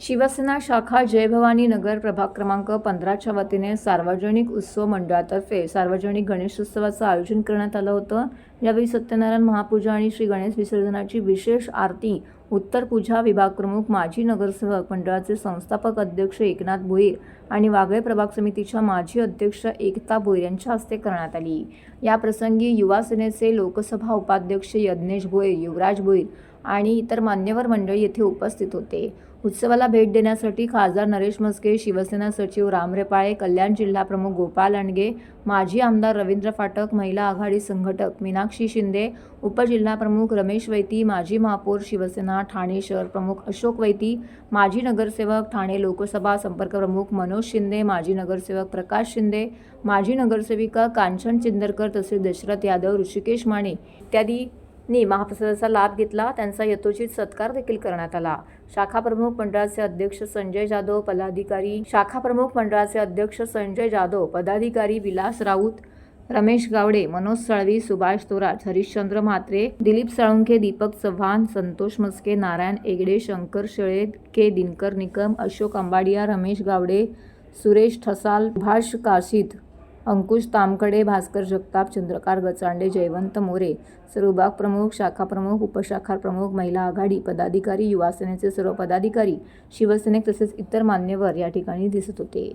शिवसेना शाखा जयभवानी नगर प्रभाग क्रमांक पंधराच्या वतीने सार्वजनिक उत्सव मंडळातर्फे सार्वजनिक गणेशोत्सवाचं आयोजन करण्यात आलं होतं. यावेळी सत्यनारायण महापूजा आणि श्री गणेश विसर्जनाची विशेष आरती उत्तर पूजा विभाग प्रमुख माजी नगरसेवक मंडळाचे संस्थापक अध्यक्ष एकनाथ भोईर आणि वागळे प्रभाग समितीच्या माजी अध्यक्ष एकता भोईर यांच्या हस्ते करण्यात आली. या प्रसंगी युवा सेनेचे लोकसभा उपाध्यक्ष यज्ञेश भोईर युवराज भोईर आणि इतर मान्यवर मंडळी येथे उपस्थित होते. उत्सवाला भेट देण्यासाठी खासदार नरेश मस्के शिवसेना सचिव रामरेपाळे कल्याण जिल्हा प्रमुख गोपाल अंडगे माजी आमदार रवींद्र फाटक महिला आघाडी संघटक मीनाक्षी शिंदे उपजिल्हा प्रमुख रमेश वैती माजी महापौर शिवसेना ठाणे शहर प्रमुख अशोक वैती माजी नगरसेवक ठाणे लोकसभा संपर्क प्रमुख मनोज शिंदे माजी नगरसेवक प्रकाश शिंदे माजी नगरसेविका कांचन चिंदरकर तसेच दशरथ यादव ऋषिकेश माने नी महाप्रसादाचा लाभ घेतला. त्यांचा यथोचित सत्कार देखील करण्यात आला. शाखा प्रमुख मंडळाचे अध्यक्ष संजय जाधव पदाधिकारी शाखा प्रमुख मंडळाचे अध्यक्ष संजय जाधव पदाधिकारी विलास राऊत रमेश गावडे मनोज साळवी सुभाष थोरात हरिश्चंद्र म्हात्रे दिलीप साळुंखे दीपक चव्हाण संतोष मस्के नारायण एगडे शंकर शेळे के दिनकर निकम अशोक अंबाडिया रमेश गावडे सुरेश ठसाल भाष काशीद अंकुश तामकडे भास्कर जगताप चंद्रकार गचांडे जयवंत मोरे सर्व विभाग प्रमुख शाखा प्रमुख उपशाखा प्रमुख महिला आघाडी पदाधिकारी युवासेनेचे सर्व पदाधिकारी शिवसैनिक तसेच इतर मान्यवर या ठिकाणी दिसत होते.